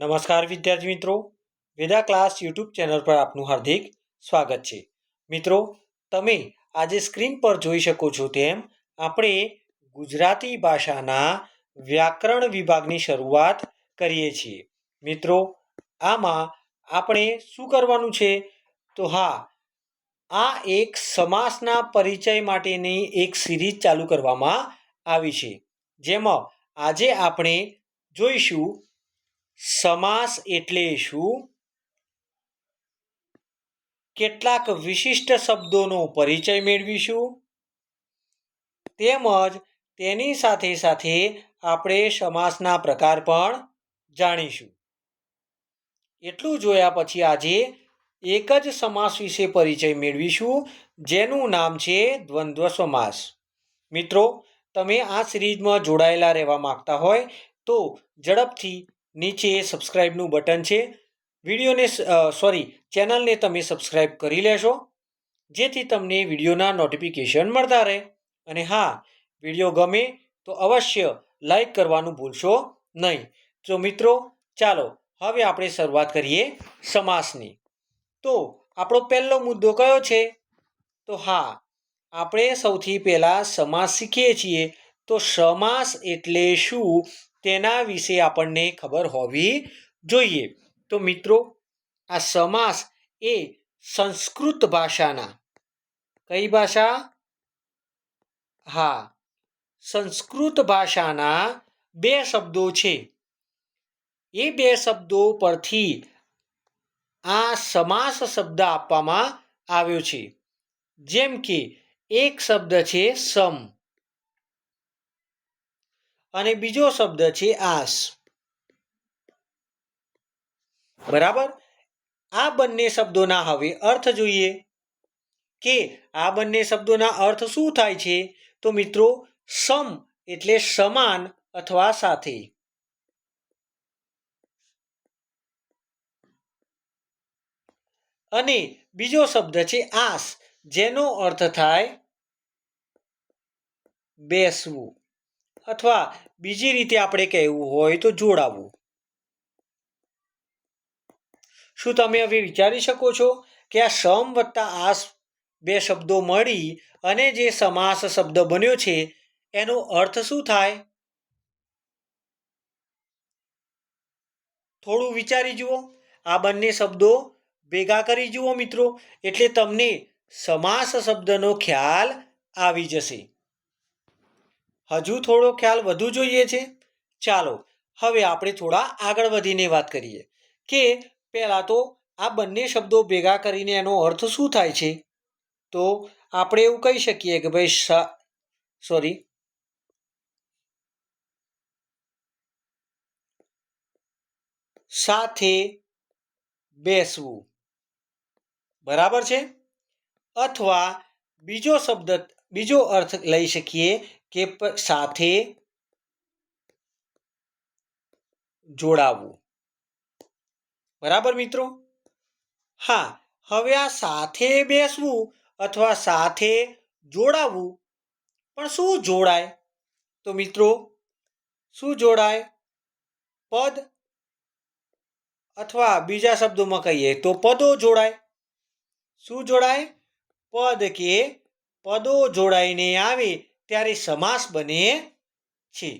નમસ્કાર વિદ્યાર્થી મિત્રો. વેદા ક્લાસ યુટ્યુબ ચેનલ પર આપનું હાર્દિક સ્વાગત છે. મિત્રો, તમે આજે સ્ક્રીન પર જોઈ શકો છો તેમ આપણે ગુજરાતી ભાષાના વ્યાકરણ વિભાગની શરૂઆત કરીએ છીએ. મિત્રો, આમાં આપણે શું કરવાનું છે? તો હા, આ એક સમાસના પરિચય માટેની એક સિરીઝ ચાલુ કરવામાં આવી છે. જેમાં આજે આપણે જોઈશું સમાસ એટલે શું? કેટલાક વિશિષ્ટ શબ્દોનો પરિચય મેળવીશું. તેમજ તેની સાથે સાથે આપણે સમાસના પ્રકાર પણ જાણીશું. એટલું જોયા પછી આજે એક જ સમાસ વિશે પરિચય મેળવીશું, જેનું નામ છે દ્વંદ્વ સમાસ. મિત્રો, તમે આ સિરીઝમાં જોડાયેલા રહેવા માંગતા હોય તો ઝડપથી નીચે સબસ્ક્રાઈબનું બટન છે. વિડીયોને સોરી ચેનલને તમે સબસ્ક્રાઈબ કરી લેશો, જેથી તમને વિડીયોના નોટિફિકેશન મળતા રહે. અને હા, વીડિયો ગમે તો અવશ્ય લાઈક કરવાનું ભૂલશો નહીં. તો મિત્રો, ચાલો, હવે આપણે શરૂઆત કરીએ સમાસની. તો, આપણો પહેલો મુદ્દો કયો છે? તો હા, આપણે સૌથી પહેલાં સમાસ શીખીએ છીએ. તો સમાસ એટલે શું? તેના વિશે આપણને ખબર હોવી જોઈએ. તો મિત્રો, આ સમાસ એ સંસ્કૃત ભાષાના. કઈ ભાષા? હા, સંસ્કૃત ભાષાના બે શબ્દો છે. એ બે શબ્દો પરથી આ સમાસ શબ્દ આપવામાં આવ્યો છે. જેમ કે, એક શબ્દ છે સમ. અને બીજો શબ્દ છે આસ. બરાબર? આ બંને શબ્દોના હવે અર્થ જોઈએ. કે આ બંને શબ્દોના અર્થ શું થાય છે? તો મિત્રો, સમ એટલે સમાન અથવા સાથે. અને બીજો શબ્દ છે આસ, જેનો અર્થ થાય બેસવું. અથવા બીજી રીતે આપણે કહેવું હોય તો જોડાવવું શું તમે હવે વિચારી શકો છો કે આ સમ વત્તા આસ બે શબ્દો મળી અને જે સમાસ શબ્દ બન્યો છે, એનો અર્થ શું થાય? થોડું વિચારી જુઓ. આ બંને શબ્દો ભેગા કરી જુઓ મિત્રો, એટલે તમને સમાસ શબ્દનો ખ્યાલ આવી જશે. હજુ થોડો ખ્યાલ વધુ જોઈએ છે? ચાલો, હવે આપણે થોડા આગળ વધીને વાત કરીએ કે પહેલાં તો આ બંને શબ્દો ભેગા કરીને એનો અર્થ શું થાય છે? તો આપણે એવું કહી શકીએ કે ભાઈ સોરી. સાથે બેસવું. બરાબર છે? અથવા બીજો શબ્દ, બીજો અર્થ લઈ શકીએ કે સાથે જોડાવવું બરાબર મિત્રો? હા, હવે આ સાથે બેસવું અથવા સાથે જોડાવવું પણ શું જોડાય? તો મિત્રો, શું જોડાય? પદ અથવા બીજા શબ્દોમાં કહીએ તો પદો જોડાય. શું જોડાય? પદ કે પદો જોડાઈને આવે ત્યારે સમાસ બને છે.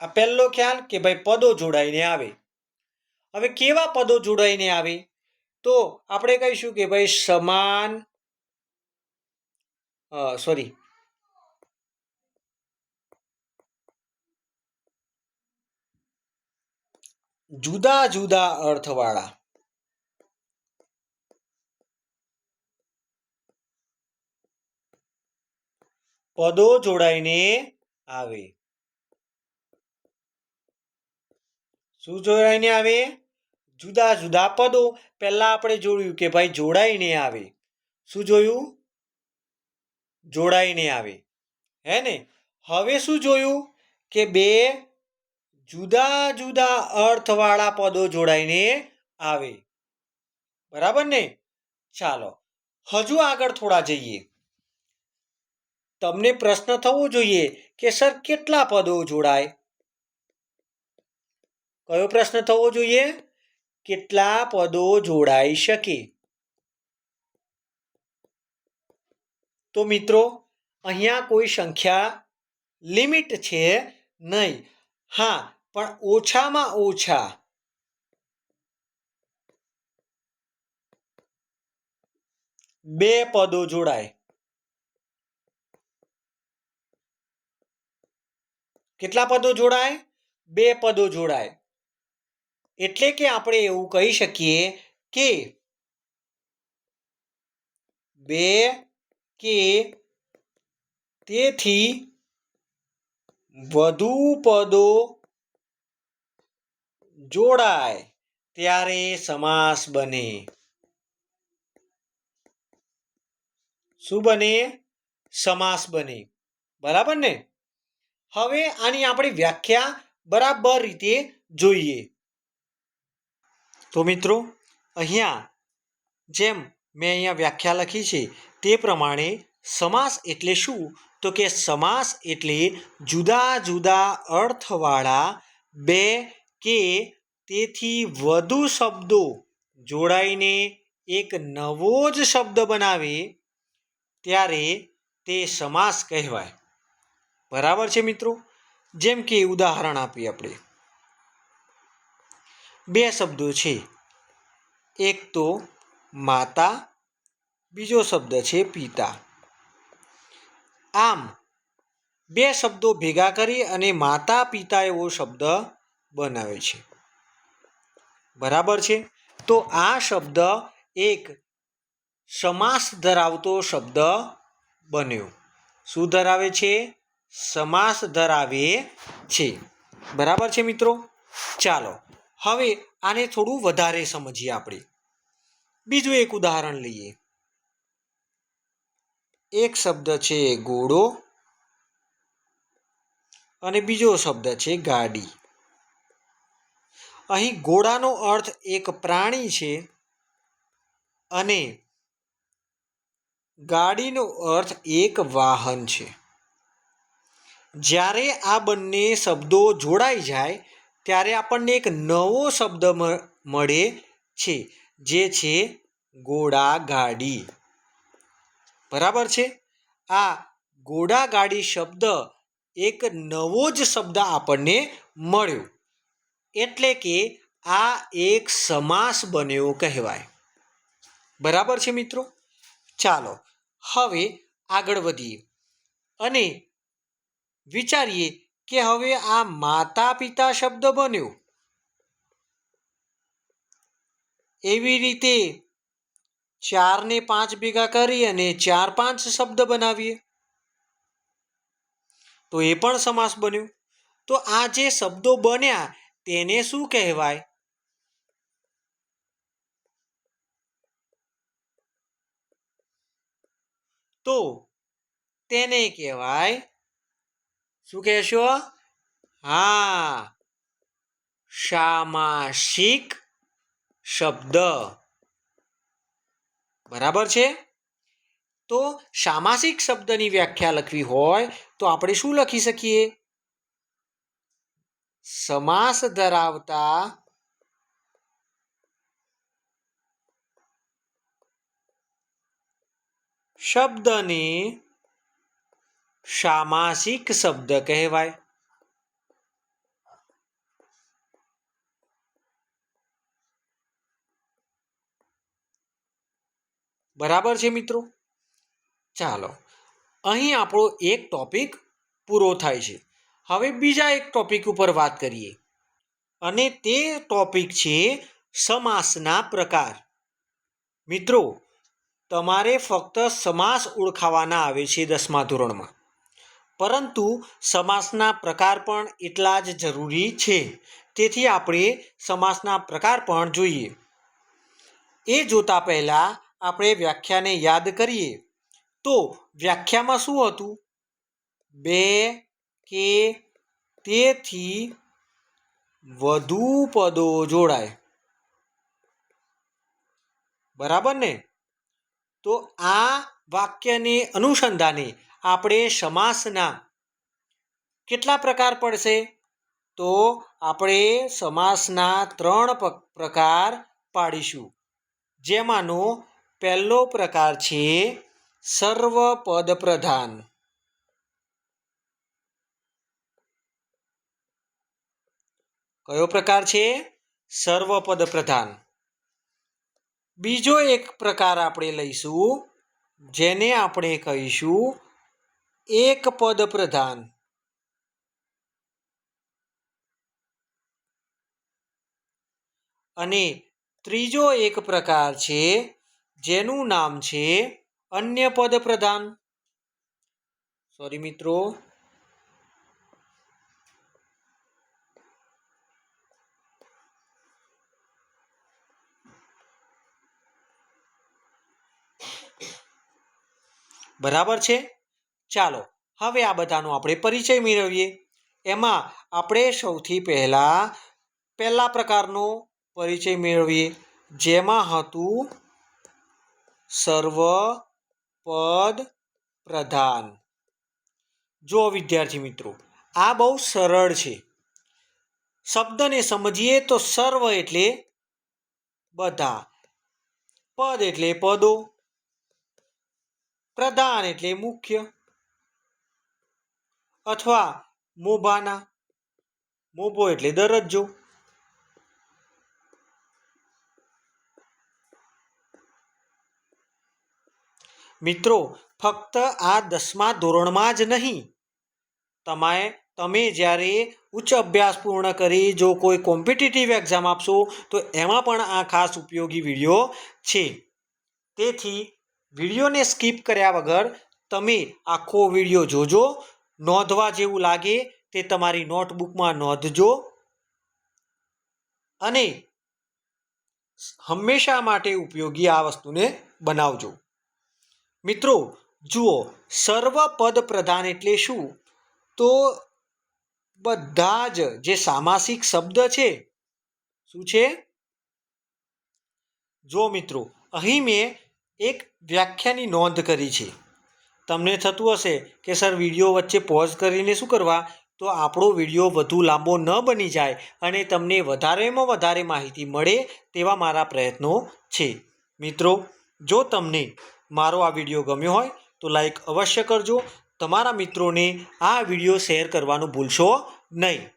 આ પહેલો ખ્યાલ કે ભાઈ પદો જોડાઈને આવે. હવે કેવા પદો જોડાઈને આવે? તો આપણે કહીશું કે ભાઈ સમાન સોરી જુદા જુદા અર્થવાળા. પદો જોડાઈને આવે. શું જોડાઈને આવે? જુદા જુદા પદો. પહેલા આપણે જોયું કે ભાઈ જોડાઈને આવે. શું જોયું? જોડાઈને આવે. હે ને? હવે શું જોયું? કે બે જુદા જુદા અર્થવાળા પદો જોડાઈને આવે. બરાબર ને? ચાલો, હજુ આગળ થોડા જઈએ. તમને પ્રશ્ન થવો જોઈએ કે સર કેટલા પદો જોડાય? કયો પ્રશ્ન થવો જોઈએ? કેટલા પદો જોડાઈ શકે? તો મિત્રો, અહીંયા કોઈ સંખ્યા લિમિટ છે નહીં. હા, પણ ઓછામાં ઓછા. બે પદો જોડાય. કેટલા પદો જોડાય? બે પદો જોડાય. એટલે કે આપણે એવું કહી શકીએ કે બે કે તેથી વધુ પદો જોડાય ત્યારે સમાસ બને. શું બને? સમાસ બને. બરાબર ને? હવે આની આપણે વ્યાખ્યા બરાબર રીતે જોઈએ. તો મિત્રો, અહીંયા જેમ મેં અહીંયા વ્યાખ્યા લખી છે, તે પ્રમાણે સમાસ એટલે શું? તો કે સમાસ એટલે જુદા જુદા અર્થવાળા બે કે તેથી વધુ શબ્દો જોડાઈને એક નવો જ શબ્દ બનાવે, ત્યારે તે સમાસ કહેવાય. બરાબર છે મિત્રો? જેમ કે ઉદાહરણ આપીએ આપણે. બે શબ્દો છે. એક તો માતા, બીજો શબ્દ છે પિતા. આમ, બે શબ્દો ભેગા કરી અને માતા, પિતા એવો શબ્દ બનાવે છે. બરાબર છે? તો આ શબ્દ એક સમાસ ધરાવતો શબ્દ બન્યો. શું ધરાવે છે? સમાસ ધરાવે છે. બરાબર છે મિત્રો? ચાલો, હવે આને થોડું વધારે સમજીએ આપણે. બીજું એક ઉદાહરણ લઈએ. એક શબ્દ છે ઘોડો અને બીજો શબ્દ છે ગાડી. અહીં ઘોડાનો અર્થ એક પ્રાણી છે અને ગાડીનો અર્થ એક વાહન છે. જ્યારે આ બંને શબ્દો જોડાઈ જાય, ત્યારે આપણને એક નવો શબ્દ મળે છે, જે છે ગોળાગાડી. બરાબર છે? આ ગોળાગાડી શબ્દ એક નવો જ શબ્દ આપણને મળ્યો. એટલે કે આ એક સમાસ બન્યો કહેવાય. બરાબર છે મિત્રો? ચાલો, હવે આગળ વધીએ. અને વિચારીએ કે હવે આ માતા પિતા શબ્દ બન્યો. એવી રીતે ચાર ને પાંચ ભેગા કરી અને ચાર પાંચ શબ્દ બનાવીએ. તો એ પણ સમાસ બન્યો. તો આ જે શબ્દો બન્યા તેને શું કહેવાય? તો તેને કહેવાય શું કહેશો? હા. સામાસિક શબ્દ. બરાબર છે? તો સામાસિક શબ્દની વ્યાખ્યા લખવી હોય તો આપણે શું લખી શકીએ? સમાસ ધરાવતા શબ્દને સામાસિક શબ્દ કહેવાય. બરાબર છે મિત્રો? ચાલો, અહીં આપણો એક ટોપિક પૂરો થાય છે. હવે બીજા એક ટોપિક ઉપર વાત કરીએ. અને તે ટોપિક છે સમાસના પ્રકાર. મિત્રો, તમારે ફક્ત સમાસ ઓળખાવાના આવે છે દસમા ધોરણમાં. પરંતુ સમાસના પ્રકાર પણ એટલા જ જરૂરી છે. તેથી આપણે સમાસના પ્રકાર પણ જોઈએ. એ જોતા પહેલાં આપણે વ્યાખ્યાને યાદ કરીએ. તો વ્યાખ્યામાં શું હતું? બે કે તેથી વધુ પદો જોડાય. બરાબર ને? તો આ વાક્યને અનુસંધાને આપણે સમાસના કેટલા પ્રકાર પડશે? તો આપણે સમાસના ત્રણ પ્રકાર પાડીશું. જેમાંનો પહેલો પ્રકાર છે સર્વપદ પ્રધાન કયો પ્રકાર છે? સર્વપદ પ્રધાન બીજો એક પ્રકાર આપણે લઈશું, જેને આપણે કહીશું એક પદ પ્રધાન. અને ત્રીજો એક પ્રકાર છે, જેનું નામ છે અન્ય પદ પ્રધાન. સોરી મિત્રો. બરાબર છે? ચાલો, હવે આ બધાનો આપણે પરિચય મેળવીએ. એમાં આપણે સૌથી પહેલાં પહેલા પ્રકારનો પરિચય મેળવીએ, જેમાં હતું સર્વ પદ પ્રધાન. જો વિદ્યાર્થી મિત્રો, આ બહુ સરળ છે. શબ્દને સમજીએ તો સર્વ એટલે બધા. પદ એટલે પદો. પ્રધાન એટલે મુખ્ય. અથવા મોભાના મોભો એટલે દરજ્જો. મિત્રો, ફક્ત આ દસમા ધોરણમાં જ નહીં. તમે તમે જ્યારે ઉચ્ચ અભ્યાસ પૂર્ણ કરી, જો કોઈ કોમ્પિટિટિવ એક્ઝામ આપશો, તો એમાં પણ આ ખાસ ઉપયોગી વીડિયો છે. તેથી, વિડીયોને સ્કીપ કર્યા વગર તમે આખો વીડિયો જોજો નોંધવા જેવું લાગે તે તમારી નોટબુકમાં નોંધજો. અને હંમેશા માટે ઉપયોગી આ વસ્તુને બનાવજો. મિત્રો, જુઓ સર્વપદ પ્રધાન એટલે શું? તો બધા જ જે સામાસિક શબ્દ છે, શું છે? જો મિત્રો, અહીં મેં એક વ્યાખ્યાની નોંધ કરી છે. તમને થતું હશે કે, સર, વીડિયો વચ્ચે પોઝ કરીને શું કરવા? તો આપણો વીડિયો વધુ લાંબો ન બની જાય અને તમને વધારેમાં વધારે માહિતી મળે તેવા મારા પ્રયત્નો છે. મિત્રો, જો તમને મારો આ વીડિયો ગમ્યો હોય, તો લાઈક અવશ્ય કરજો. તમારા મિત્રોને આ વીડિયો શેર કરવાનું ભૂલશો નહીં.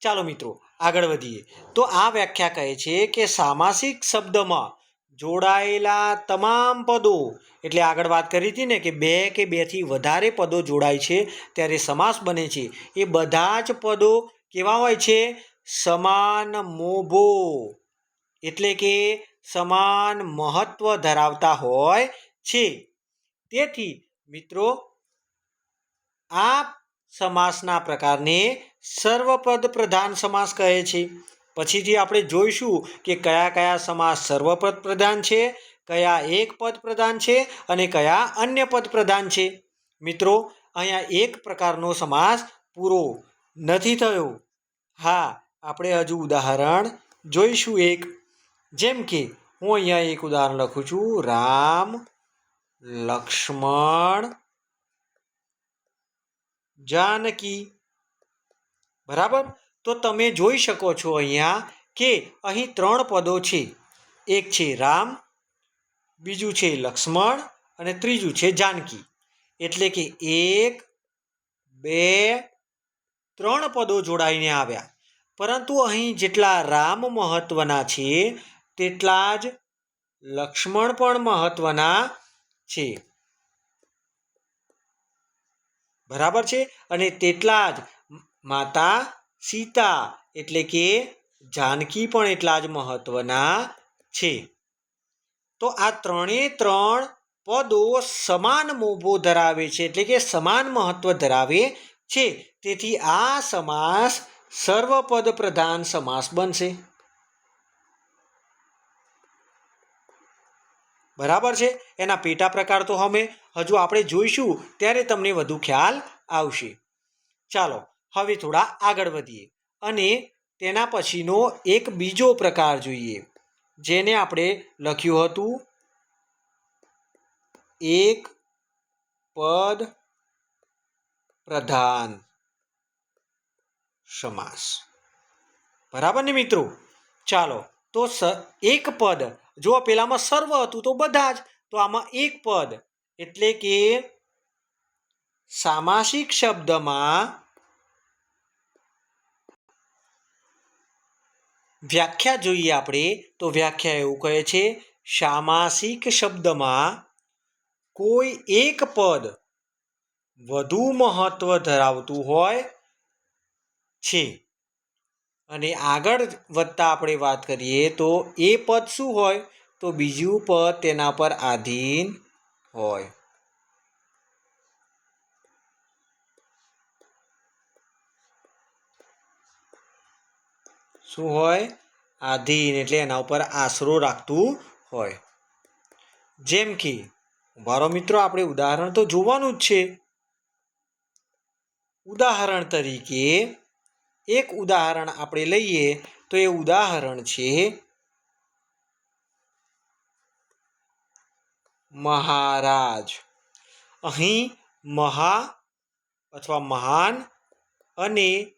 ચાલો મિત્રો, આગળ વધીએ. તો આ વ્યાખ્યા કહે છે કે, સામાસિક શબ્દમાં જોડાયેલા તમામ પદો. એટલે આગળ વાત કરી હતી ને કે બે કે બેથી વધારે પદો જોડાય છે, ત્યારે સમાસ બને છે. એ બધા જ પદો કેવા હોય છે? સમાન મોભો. એટલે કે સમાન મહત્વ ધરાવતા હોય છે. તેથી મિત્રો, આ સમાસના પ્રકારને સર્વપદ પ્રધાન સમાસ કહે છે. પછીથી આપણે જોઈશું કે કયા કયા સમાસ સર્વપદ પ્રધાન છે, કયા એક પદ પ્રધાન છે અને કયા અન્ય પદ પ્રધાન છે. મિત્રો, અહીંયા એક પ્રકારનો સમાસ પૂરો નથી થયો. હા, આપણે હજુ ઉદાહરણ જોઈશું એક. જેમ કે, હું અહીંયા એક ઉદાહરણ લખું છું. રામ લક્ષ્મણ જાનકી. બરાબર? તો તમે જોઈ શકો છો અહીંયા કે અહીં ત્રણ પદો છે. એક છે રામ, બીજું છે લક્ષ્મણ અને ત્રીજું છે જાનકી. એટલે કે એક, બે, ત્રણ પદો જોડાઈને આવ્યા. પરંતુ અહીં જેટલા રામ મહત્વના છે, તેટલા જ લક્ષ્મણ પણ મહત્વના છે. બરાબર છે? અને તેટલા જ માતા સીતા એટલે કે જાનકી પણ એટલા જ મહત્વના છે. તો આ ત્રણે ત્રણ પદો સમાન મોભો ધરાવે છે, એટલે કે સમાન મહત્વ ધરાવે છે. તેથી આ સમાસ સર્વપદ પ્રધાન સમાસ બનશે. બરાબર છે? એના પેટા પ્રકાર તો અમે હજુ આપણે જોઈશું, ત્યારે તમને વધુ ખ્યાલ આવશે. ચાલો હવે થોડા આગળ વધીએ. અને તેના પછીનો એક બીજો પ્રકાર જોઈએ, જેને આપણે લખ્યું હતું, એક પદ પ્રધાન સમાસ. બરાબર ને મિત્રો? ચાલો, તો એક પદ, જો પેલામાં સર્વ હતું તો બધા જ, તો આમાં એક પદ, એટલે કે સામાસિક શબ્દમાં વ્યાખ્યા જોઈએ આપણે, તો વ્યાખ્યા એવું કહે છે, સામાસિક શબ્દમાં કોઈ એક પદ વધુ મહત્વ ધરાવતું હોય છે. અને આગળ વધતા આપણે વાત કરીએ, તો એ પદ શું હોય? તો બીજું પદ તેના પર આધીન હોય. શું હોય? આધીન એટલે એના ઉપર આશરો રાખતું હોય. જેમ કે, મારો મિત્રો, આપણે ઉદાહરણ તો જોવાનું જ છે. ઉદાહરણ તરીકે, એક ઉદાહરણ આપણે લઈએ તો એ ઉદાહરણ છે, મહારાજ. અહીં મહા અથવા મહાન અને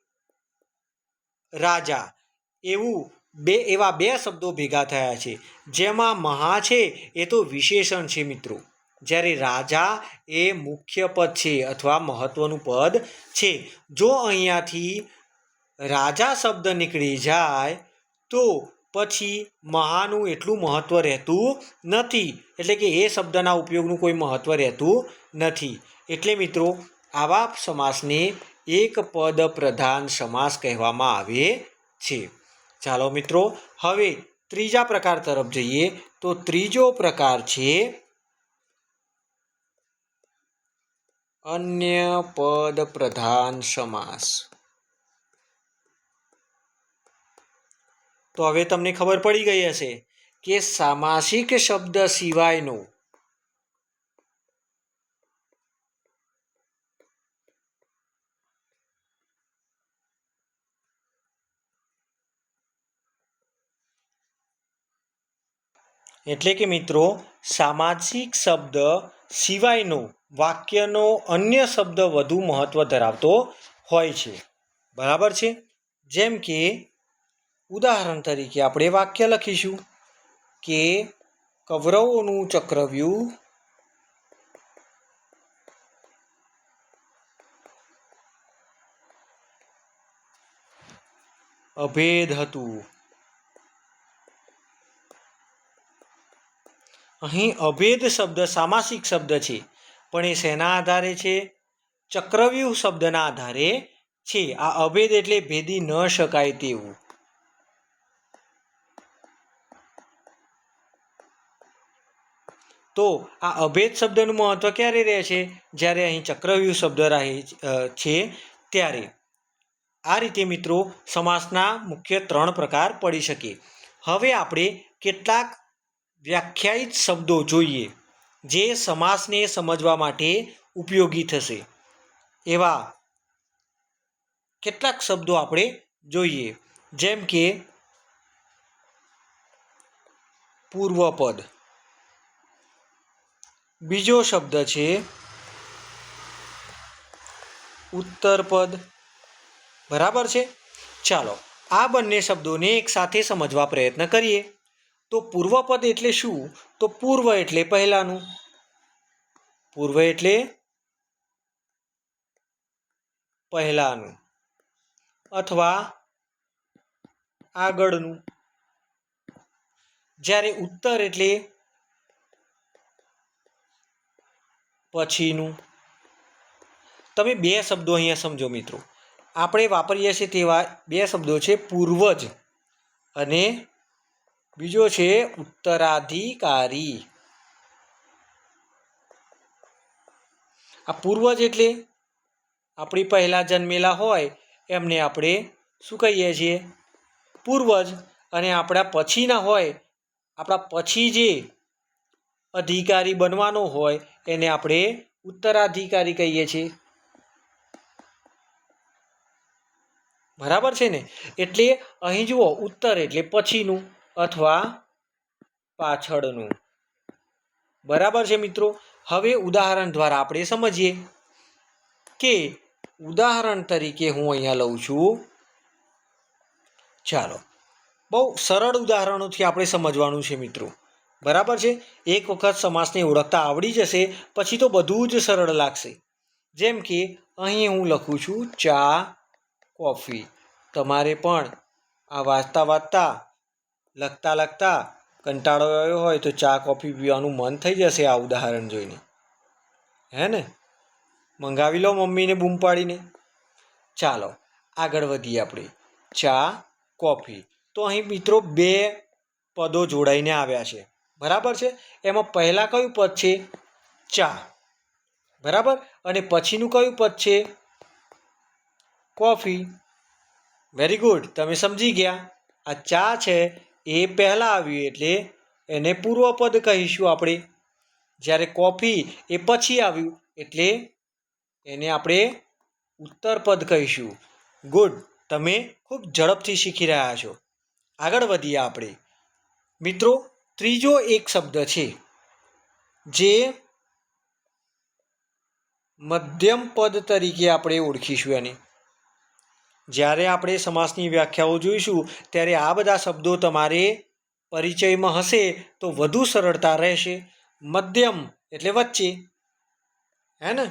રાજા. એવું બે, એવા બે શબ્દો ભેગા થયા છે. જેમાં મહા છે, એ તો વિશેષણ છે મિત્રો. જ્યારે રાજા એ મુખ્ય પદ છે અથવા મહત્વનું પદ છે. જો અહીંયાથી રાજા શબ્દ નીકળી જાય, તો પછી મહાનું એટલું મહત્ત્વ રહેતું નથી. એટલે કે એ શબ્દના ઉપયોગનું કોઈ મહત્ત્વ રહેતું નથી. એટલે મિત્રો, આવા સમાસને એક પદ પ્રધાન સમાસ કહેવામાં આવે છે. ચાલો મિત્રો, હવે ત્રીજા પ્રકાર તરફ જઈએ. તો ત્રીજો પ્રકાર છે અન્ય પદ પ્રધાન સમાસ. તો હવે તમને ખબર પડી ગઈ હશે કે સામાસિક શબ્દ સિવાયનો એટલે કે મિત્રો, સામાજિક શબ્દ સિવાયનો વાક્યનો અન્ય શબ્દ વધુ મહત્ત્વ ધરાવતો હોય છે. બરાબર છે? જેમ કે, ઉદાહરણ તરીકે આપણે વાક્ય લખીશું કે કૌરવોનું ચક્રવ્યૂહ અભેદ હતું. અહીં અભેદ શબ્દ સામાસિક શબ્દ છે, પણ એ શેના આધારે છે? ચક્રવ્યૂહ શબ્દના આધારે છે. આ અભેદ એટલે ભેદી ન શકાય તેવું. તો આ અભેદ શબ્દનું મહત્વ ક્યારે રહે છે? જ્યારે અહીં ચક્રવ્યૂહ શબ્દ રહે છે ત્યારે. આ રીતે મિત્રો સમાસના મુખ્ય ત્રણ પ્રકાર પડી શકે. હવે આપણે કેટલાક વ્યાખ્યાયિત શબ્દો જોઈએ, જે સમાસને સમજવા માટે ઉપયોગી થશે. એવા કેટલાક શબ્દો આપણે જોઈએ, જેમ કે પૂર્વપદ. બીજો શબ્દ છે ઉત્તરપદ. બરાબર છે? ચાલો, આ બંને શબ્દોને એકસાથે સમજવા પ્રયત્ન કરીએ. તો પૂર્વપદ એટલે શું? તો પૂર્વ એટલે પહેલાંનું. પૂર્વ એટલે પહેલાંનું. અથવા આગળનું. જ્યારે ઉત્તર એટલે પછીનું. તમે બે શબ્દો અહીંયા સમજો મિત્રો. આપણે વાપરીએ છીએ તેવા બે શબ્દો છે પૂર્વજ અને બીજો છે ઉત્તરાધિકારી. આ પૂર્વજ એટલે આપણી પહેલાં જન્મેલા હોય એમને આપણે શું કહીએ છીએ? પૂર્વજ અને આપણા પછીના હોય, આપણા પછી જે અધિકારી બનવાનો હોય એને આપણે ઉત્તરાધિકારી કહીએ છીએ. બરાબર છે ને? એટલે અહીં જુઓ, ઉત્તર એટલે પછીનું. અથવા પાછળનું. બરાબર છે મિત્રો? હવે ઉદાહરણ દ્વારા આપણે સમજીએ કે ઉદાહરણ તરીકે હું અહીંયા લઉં છું. ચાલો. બહુ સરળ ઉદાહરણોથી આપણે સમજવાનું છે મિત્રો. બરાબર છે? એક વખત સમાસને ઓળખતા આવડી જશે, પછી તો બધું જ સરળ લાગશે. જેમ કે, અહીં હું લખું છું ચા કોફી. તમારે પણ આ વાંચતા વાંચતા લખતા લખતા કંટાળો આવ્યો હોય તો ચા, કોફી પીવાનું મન થઈ જશે આ ઉદાહરણ જોઈને. હે ને? મંગાવી લો મમ્મીને બૂમ પાડીને. ચાલો, આગળ વધીએ આપણે. ચા, કોફી. તો અહીં મિત્રો બે પદો જોડાઈને આવ્યા છે. બરાબર છે? એમાં પહેલાં કયું પદ છે? ચા. બરાબર? અને પછીનું કયું પદ છે? કોફી. વેરી ગુડ તમે સમજી ગયા. આ ચા છે એ પહેલાં આવ્યું એટલે એને પૂર્વપદ કહીશું આપણે. જ્યારે કોફી એ પછી આવ્યું એટલે એને આપણે ઉત્તરપદ કહીશું. ગુડ, તમે ખૂબ ઝડપથી શીખી રહ્યા છો. આગળ વધીએ આપણે. મિત્રો, ત્રીજો એક શબ્દ છે જે મધ્યમ પદ તરીકે આપણે ઓળખીશું એને. જ્યારે આપણે સમાસની વ્યાખ્યાઓ જોઈશું, ત્યારે આ બધા શબ્દો તમારે પરિચયમાં હશે તો વધુ સરળતા રહેશે. મધ્યમ એટલે વચ્ચે. હે ને?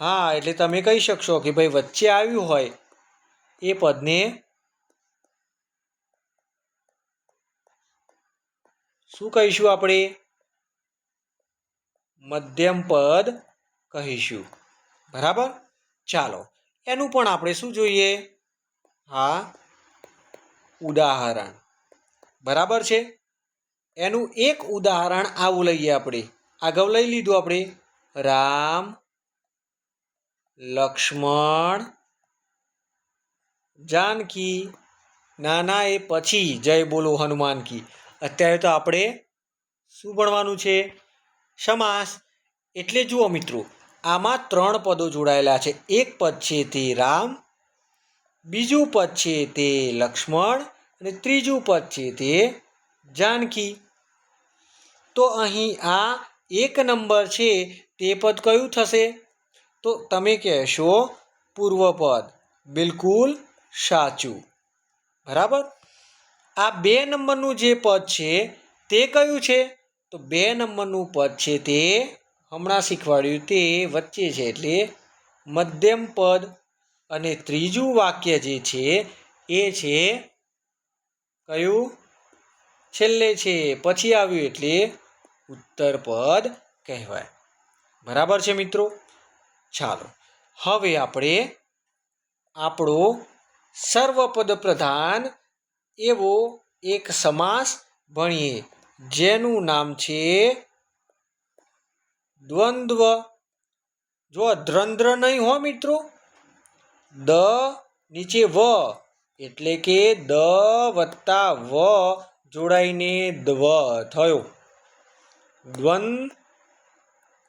હા, એટલે તમે કહી શકશો કે ભાઈ વચ્ચે આવ્યું હોય એ પદને શું કહીશું આપણે? મધ્યમ પદ કહીશું. બરાબર? ચાલો. એનું પણ આપણે શું જોઈએ? હા, ઉદાહરણ. બરાબર છે? એનું એક ઉદાહરણ આવું લઈએ આપણે. આગળ લઈ લીધું આપણે. રામ, લક્ષ્મણ, જાનકી. નાના એ પછી જય બોલો હનુમાન કી. અત્યારે તો આપણે શું ભણવાનું છે? સમાસ એટલે જુઓ મિત્રો આમાં ત્રણ પદો જોડાયેલા છે. એક પદ છે તે રામ, બીજું પદ છે તે લક્ષ્મણ અને ત્રીજું પદ છે તે જાનકી. તો અહીં આ એક નંબર છે તે પદ કયું થશે? તો તમે કહેશો પૂર્વપદ બિલકુલ સાચું. બરાબર? આ બે નંબરનું જે પદ છે તે કયું છે? તો બે નંબરનું પદ છે તે હમણાં શીખવાડ્યું તે વચ્ચે છે એટલે મધ્યમ પદ અને ત્રીજું વાક્ય જે છે એ છે કયું? છેલ્લે છે, પછી આવ્યું એટલે ઉત્તર પદ કહેવાય. બરાબર છે મિત્રો? ચાલો, હવે આપણે આપણો સર્વપદ પ્રધાન એવો એક સમાસ ભણીએ જેનું નામ છે દ્વંદ્વ. જો ધ્રંદ્ર નહીં હો મિત્રો. દ નીચે વ એટલે કે દ વત્તા વ જોડાઈને દ્વ થયો. દ્વંદ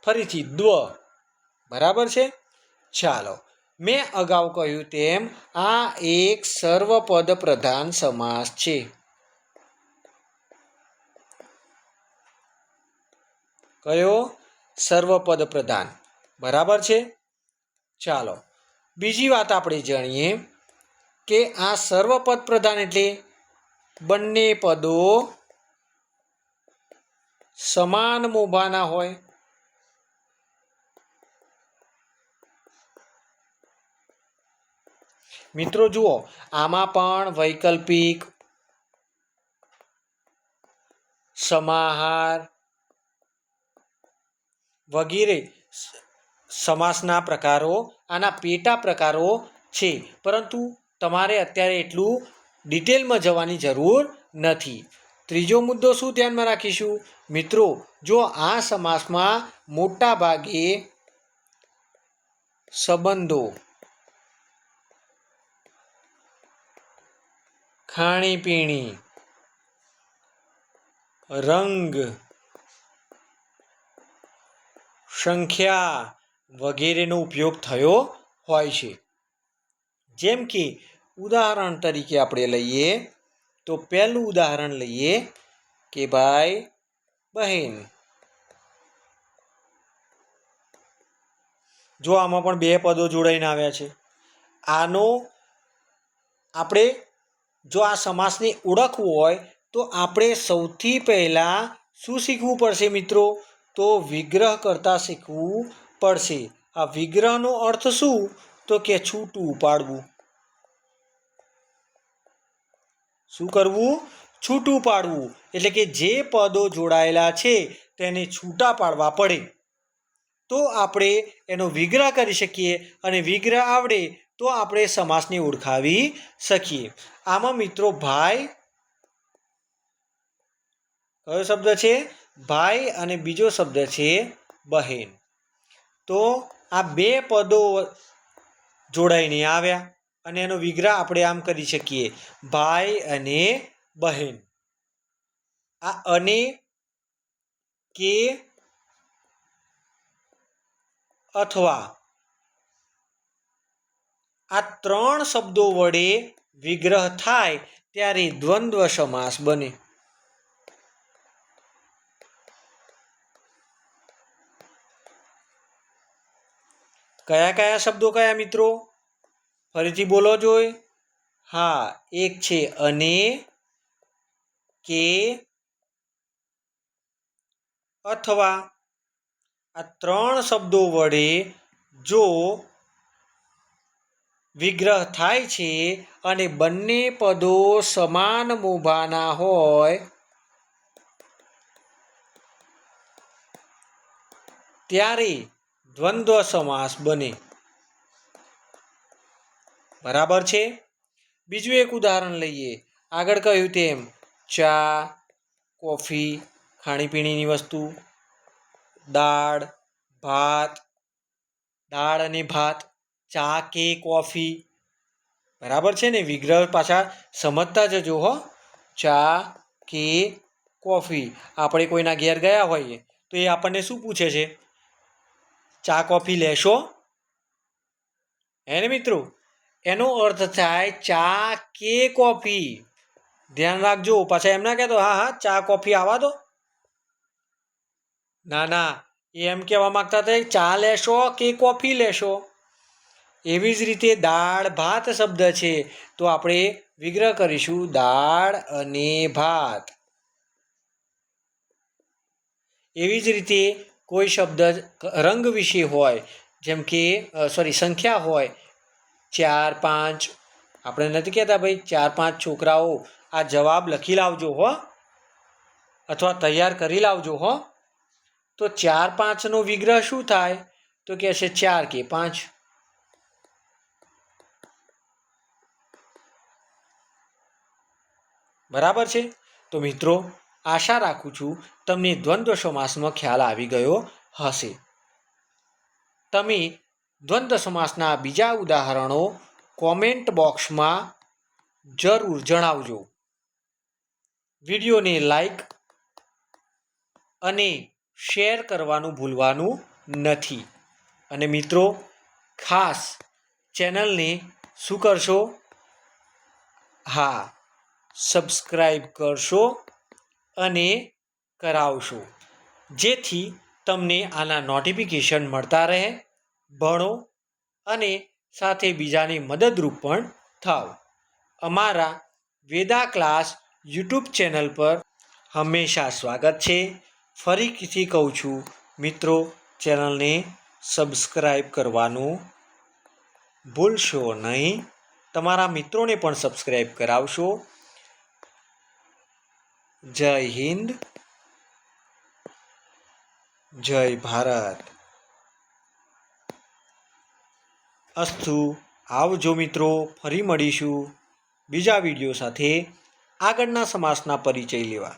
ફરીથી દ્વ. બરાબર છે? ચાલો, મેં અગાઉ કહ્યું તેમ આ એક સર્વપદ પ્રધાન સમાસ છે. કયો? સર્વપદ પ્રધાન બરાબર છે? ચાલો, બીજી વાત આપણે જાણીએ કે આ સર્વપદ પ્રધાન એટલે બંને પદો સમાન મોભાના હોય. મિત્રો જુઓ, આમાં પણ વૈકલ્પિક, સમાહાર વગેરે સમાસના પ્રકારો, આના પેટા પ્રકારો છે. પરંતુ તમારે અત્યારે એટલું ડિટેલમાં જવાની જરૂર નથી. ત્રીજો મુદ્દો શું ધ્યાનમાં રાખીશું? મિત્રો, જો આ સમાસમાં મોટા ભાગે સંબંધો ખાણીપીણી, રંગ સંખ્યા વગેરેનો ઉપયોગ થયો હોય છે. જેમ કે, ઉદાહરણ તરીકે આપણે લઈએ, તો પહેલું ઉદાહરણ લઈએ કે ભાઈ, બહેન. જો આમાં પણ બે પદો જોડાઈને આવ્યા છે. આનો આપણે, જો આ સમાસને ઓળખવું હોય, તો આપણે સૌથી પહેલાં શું શીખવું પડશે મિત્રો? તો વિગ્રહ કરતાં શીખવું પડશે. આ વિગ્રહનો અર્થ શું? તો કે છૂટું પાડવું. શું કરવું? છૂટું પાડવું. એટલે કે જે પદો જોડાયેલા છે, તેને છૂટા પાડવા પડે. તો આપણે એનો વિગ્રહ કરી શકીએ અને વિગ્રહ આવડે તો આપણે સમાસને ઓળખાવી શકીએ. આમાં મિત્રો ભાઈ, કયો શબ્દ છે? ભાઈ અને બીજો શબ્દ છે બહેન. તો આ બે પદો જોડાઈને આવ્યા અને એનો વિગ્રહ આપણે આમ કરી શકીએ. ભાઈ અને બહેન. આ અને કે અથવા. આ ત્રણ શબ્દો વડે વિગ્રહ થાય ત્યારે દ્વંદ્વ સમાસ બને. કયા કયા શબ્દો કયા મિત્રો? ફરીથી બોલો જોઈ. હા, એક છે અને, કે, અથવા. આ ત્રણ શબ્દો વડે જો વિગ્રહ થાય છે અને બંને પદો સમાન મોભાના હોય, ત્યારે દ્વંદ્વ સમાસ બને. બરાબર છે? બીજું એક ઉદાહરણ લઈએ. આગળ કહ્યું તેમ, ચા, કોફી, ખાણીપીણીની વસ્તુ, દાળ, ભાત, દાળ અને ભાત, ચા કે કોફી. બરાબર છે ને? વિગ્રહ પાછા સમજતા જજો હો. ચા કે કોફી. આપણે કોઈના ઘેર ગયા હોઈએ તો એ આપણને શું પૂછે છે? ચા કોફી લેશો? હે મિત્રો? એનો અર્થ થાય ચા કે કોફી? ધ્યાન રાખજો, પાછા એમ ના કહેતો, હા હા, ચા, કોફી આવા દો. ના ના, એમ કહેવા માગતા હતા, ચા લેશો કે કોફી લેશો? એવી જ રીતે દાળ ભાત શબ્દ છે. તો આપણે વિગ્રહ કરીશું, દાળ અને ભાત. એવી જ રીતે કોઈ શબ્દ રંગ વિશે હોય, જેમ કે સોરી સંખ્યા હોય, ચાર, પાંચ, આપણે નથી કહેતા ભાઈ, ચાર, પાંચ છોકરાઓ આ જવાબ લખી લાવજો હો, અથવા તૈયાર કરી લાવજો હો. તો ચાર, પાંચનો વિગ્રહ શું થાય? તો કહેશે ચાર કે પાંચ. બરાબર છે? તો મિત્રો આશા રાખું છું તમને દ્વંદ્વ સમાસનો ખ્યાલ આવી ગયો હશે. તમે દ્વંદ્વ સમાસના બીજા ઉદાહરણો કોમેન્ટ બોક્સમાં જરૂર જણાવજો. વિડીયોને લાઈક અને શેર કરવાનું ભૂલવાનું નથી. અને મિત્રો, ખાસ ચેનલને શું કરશો? હા સબસ્ક્રાઈબ કરશો અને કરાવશો. જેથી તમને આના નોટિફિકેશન મળતા રહે, ભણો અને સાથે બીજાને મદદરૂપ પણ થાવ અમારા વેદા ક્લાસ યુટ્યુબ ચેનલ પર હંમેશા સ્વાગત છે. ફરીથી કહું છું, મિત્રો, ચેનલને સબસ્ક્રાઈબ કરવાનું ભૂલશો નહીં. તમારા મિત્રોને પણ સબસ્ક્રાઈબ કરાવશો. જય હિન્દ, જય ભારત. અસ્તુ, આવજો મિત્રો, ફરી મળીશું બીજા વીડિયો સાથે આગળના સમાસના પરિચય લેવા.